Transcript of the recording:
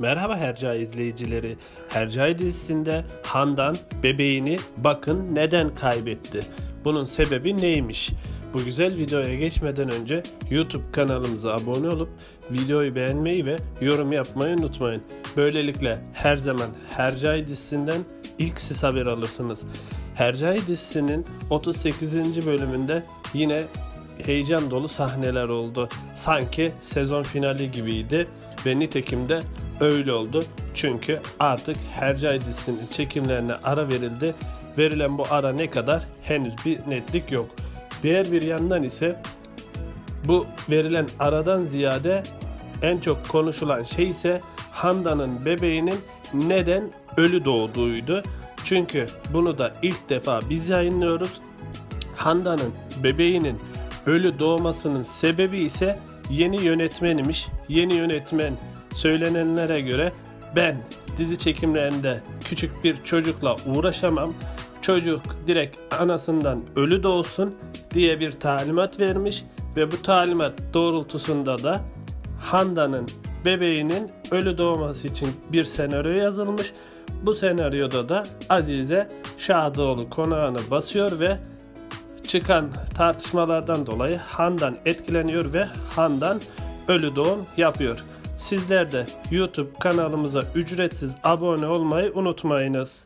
Merhaba Hercai izleyicileri. Hercai dizisinde Handan bebeğini bakın neden kaybetti. Bunun sebebi neymiş? Bu güzel videoya geçmeden önce YouTube kanalımıza abone olup videoyu beğenmeyi ve yorum yapmayı unutmayın. Böylelikle her zaman Hercai dizisinden ilk siz haber alırsınız. Hercai dizisinin 38. bölümünde yine heyecan dolu sahneler oldu. Sanki sezon finali gibiydi ve nitekim de öyle oldu. Çünkü artık Hercai dizisinin çekimlerine ara verildi. Verilen bu ara ne kadar henüz bir netlik yok. Diğer bir yandan ise bu verilen aradan ziyade en çok konuşulan şey ise Handa'nın bebeğinin neden ölü doğduğuydu. Çünkü bunu da ilk defa biz yayınlıyoruz. Handa'nın bebeğinin ölü doğmasının sebebi ise yeni yönetmenmiş. Yeni yönetmen söylenenlere göre ben dizi çekimlerinde küçük bir çocukla uğraşamam. Çocuk direkt anasından ölü doğsun diye bir talimat vermiş ve bu talimat doğrultusunda da Handa'nın bebeğinin ölü doğması için bir senaryo yazılmış. Bu senaryoda da Azize Şadoğlu konağını basıyor ve çıkan tartışmalardan dolayı Handan etkileniyor ve Handan ölü doğum yapıyor. Sizler de YouTube kanalımıza ücretsiz abone olmayı unutmayınız.